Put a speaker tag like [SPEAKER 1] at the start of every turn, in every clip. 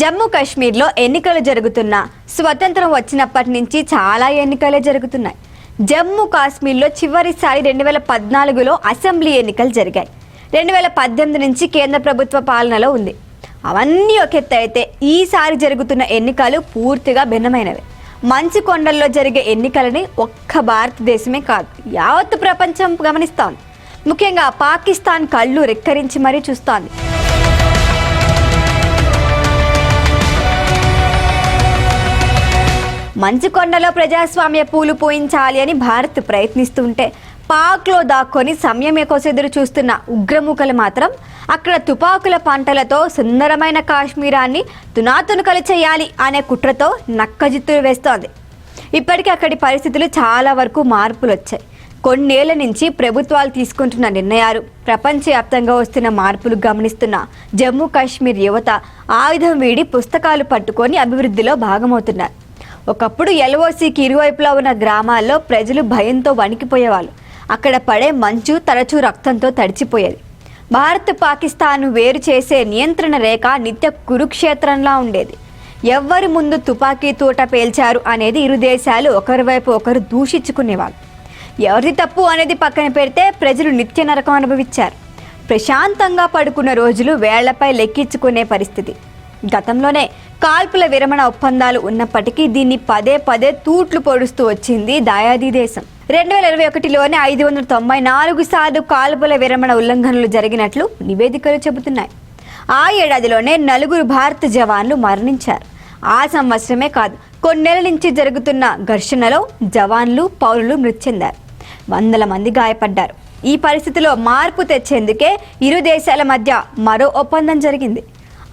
[SPEAKER 1] జమ్మూ కాశ్మీర్లో ఎన్నికలు జరుగుతున్నా స్వతంత్రం వచ్చినప్పటి నుంచి చాలా ఎన్నికలే జరుగుతున్నాయి. జమ్మూ కాశ్మీర్లో చివరిసారి రెండు వేల పద్నాలుగులో అసెంబ్లీ ఎన్నికలు జరిగాయి. రెండు వేల పద్దెనిమిది నుంచి కేంద్ర ప్రభుత్వ పాలనలో ఉంది. అవన్నీ ఒక ఎత్తు అయితే ఈసారి జరుగుతున్న ఎన్నికలు పూర్తిగా భిన్నమైనవి. మంచు కొండల్లో జరిగే ఎన్నికలని ఒక్క భారతదేశమే కాదు యావత్ ప్రపంచం గమనిస్తోంది. ముఖ్యంగా పాకిస్తాన్ కళ్ళు రెక్కరించి మరీ చూస్తోంది. మంచుకొండలో ప్రజాస్వామ్య పూలు పోయించాలి అని భారత్ ప్రయత్నిస్తుంటే పాక్లో దాక్కొని సమయం ఎదురు చూస్తున్న ఉగ్రముఖలు మాత్రం అక్కడ తుపాకుల పంటలతో సుందరమైన కాశ్మీరాన్ని తునాతునకలు చేయాలి అనే కుట్రతో నక్కజిత్తులు వేస్తోంది. ఇప్పటికీ అక్కడి పరిస్థితులు చాలా వరకు మార్పులు వచ్చాయి కొన్నేళ్ళ నుంచి ప్రభుత్వాలు తీసుకుంటున్న నిర్ణయాలు ప్రపంచవ్యాప్తంగా వస్తున్న మార్పులు గమనిస్తున్న జమ్మూ కాశ్మీర్ యువత ఆయుధం వీడి పుస్తకాలు పట్టుకొని అభివృద్ధిలో భాగమవుతున్నారు. ఒకప్పుడు ఎల్ఓసికి ఇరువైపులా ఉన్న గ్రామాల్లో ప్రజలు భయంతో వణికిపోయేవాళ్ళు. అక్కడ పడే మంచు తరచూ రక్తంతో తడిచిపోయేది. భారత్ పాకిస్తాన్ వేరు చేసే నియంత్రణ రేఖ నిత్య కురుక్షేత్రంలా ఉండేది. ఎవ్వరి ముందు తుపాకీ తోట పేల్చారు అనేది ఇరు దేశాలు ఒకరి వైపు ఒకరు దూషించుకునేవాళ్ళు. ఎవరిది తప్పు అనేది పక్కన పెడితే ప్రజలు నిత్య నరకం అనుభవించారు. ప్రశాంతంగా పడుకున్న రోజులు వేళ్ళపై లెక్కించుకునే పరిస్థితి. గతంలోనే కాల్పుల విరమణ ఒప్పందాలు ఉన్నప్పటికీ దీన్ని పదే పదే తూట్లు పొడుస్తూ వచ్చింది దాయాది దేశం. రెండు వేల ఇరవై ఒకటిలోనే ఐదు వందల తొంభై నాలుగు సార్లు కాల్పుల విరమణ ఉల్లంఘనలు జరిగినట్లు నివేదికలు చెబుతున్నాయి. ఆ ఏడాదిలోనే నలుగురు భారత జవాన్లు మరణించారు. ఆ సంవత్సరమే కాదు కొన్నేళ్ళ నుంచి జరుగుతున్న ఘర్షణలో జవాన్లు పౌరులు మృతి చెందారు. వందల మంది గాయపడ్డారు. ఈ పరిస్థితిలో మార్పు తెచ్చేందుకే ఇరు దేశాల మధ్య మరో ఒప్పందం జరిగింది.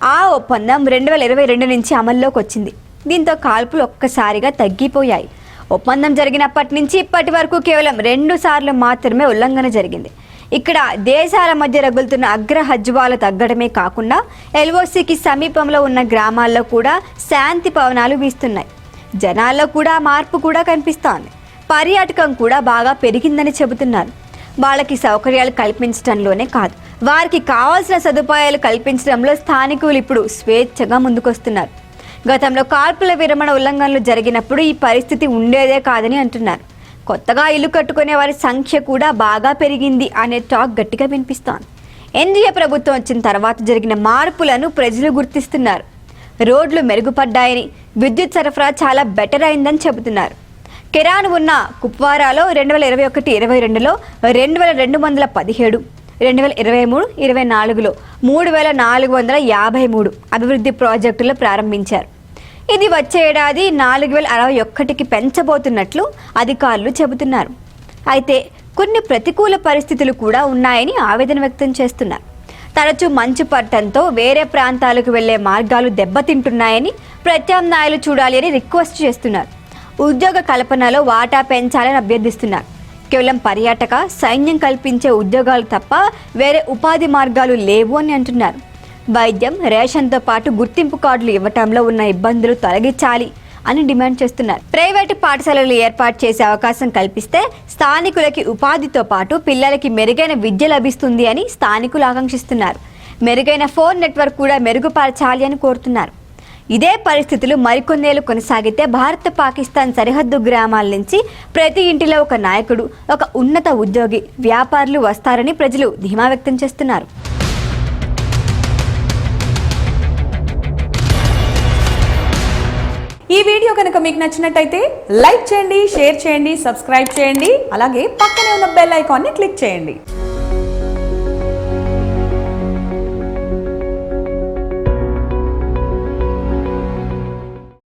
[SPEAKER 1] ఆ ఒప్పందం రెండు వేల ఇరవై రెండు నుంచి అమల్లోకి వచ్చింది. దీంతో కాల్పులు ఒక్కసారిగా తగ్గిపోయాయి. ఒప్పందం జరిగినప్పటి నుంచి ఇప్పటి వరకు కేవలం రెండు సార్లు మాత్రమే ఉల్లంఘన జరిగింది. ఇక్కడ దేశాల మధ్య రగులుతున్న అగ్ర హజ్వాలు తగ్గడమే కాకుండా ఎల్ఓసికి సమీపంలో ఉన్న గ్రామాల్లో కూడా శాంతి పవనాలు వీస్తున్నాయి. జనాల్లో కూడా మార్పు కూడా కనిపిస్తోంది. పర్యాటకం కూడా బాగా పెరిగిందని చెబుతున్నారు. వాళ్ళకి సౌకర్యాలు కల్పించడంలోనే కాదు. వారికి కావాల్సిన సదుపాయాలు కల్పించడంలో స్థానికులు ఇప్పుడు స్వేచ్ఛగా ముందుకొస్తున్నారు. గతంలో కాల్పుల విరమణ ఉల్లంఘనలు జరిగినప్పుడు ఈ పరిస్థితి ఉండేదే కాదని అంటున్నారు. కొత్తగా ఇల్లు కట్టుకునే వారి సంఖ్య కూడా బాగా పెరిగింది అనే టాక్ గట్టిగా వినిపిస్తోంది. ఎన్డీఏ ప్రభుత్వం వచ్చిన తర్వాత జరిగిన మార్పులను ప్రజలు గుర్తిస్తున్నారు. రోడ్లు మెరుగుపడ్డాయని విద్యుత్ సరఫరా చాలా బెటర్ అయిందని చెబుతున్నారు. కెరాన్ ఉన్న కుప్వారాలో రెండు వేల ఇరవై ఒకటి ఇరవై రెండులో రెండు వేల రెండు వందల పదిహేడు రెండు వేల ఇరవై మూడు ఇరవై నాలుగులో మూడు వేల నాలుగు వందల యాభై మూడు అభివృద్ధి ప్రాజెక్టులు ప్రారంభించారు. ఇది వచ్చే ఏడాది నాలుగు వేల అరవై ఒక్కటికి పెంచబోతున్నట్లు అధికారులు చెబుతున్నారు. అయితే కొన్ని ప్రతికూల పరిస్థితులు కూడా ఉన్నాయని ఆవేదన వ్యక్తం చేస్తున్నారు. తరచూ మంచు పట్టంతో వేరే ప్రాంతాలకు వెళ్ళే మార్గాలు దెబ్బతింటున్నాయని ప్రత్యామ్నాయాలు చూడాలి అని రిక్వెస్ట్ చేస్తున్నారు. ఉద్యోగ కల్పనలో వాటా పెంచాలని అభ్యర్థిస్తున్నారు. కేవలం పర్యాటక సైన్యం కల్పించే ఉద్యోగాలు తప్ప వేరే ఉపాధి మార్గాలు లేవు అని అంటున్నారు. వైద్యం రేషన్తో పాటు గుర్తింపు కార్డులు ఇవ్వటంలో ఉన్న ఇబ్బందులు తొలగించాలి అని డిమాండ్ చేస్తున్నారు. ప్రైవేటు పాఠశాలలు ఏర్పాటు చేసే అవకాశం కల్పిస్తే స్థానికులకి ఉపాధితో పాటు పిల్లలకి మెరుగైన విద్య లభిస్తుంది అని స్థానికులు ఆకాంక్షిస్తున్నారు. మెరుగైన ఫోన్ నెట్వర్క్ కూడా మెరుగుపరచాలి అని కోరుతున్నారు. ఇదే పరిస్థితులు మరికొన్నేళ్ళు కొనసాగితే భారత్ పాకిస్తాన్ సరిహద్దు గ్రామాల నుంచి ప్రతి ఇంటిలో ఒక నాయకుడు ఒక ఉన్నత ఉద్యోగి వ్యాపారులు వస్తారని ప్రజలు ధీమా వ్యక్తం చేస్తున్నారు.
[SPEAKER 2] ఈ వీడియో కనుక మీకు నచ్చినట్టయితే లైక్ చేయండి షేర్ చేయండి సబ్స్క్రైబ్ చేయండి అలాగే పక్కనే ఉన్న బెల్ ఐకాన్ని క్లిక్ చేయండి.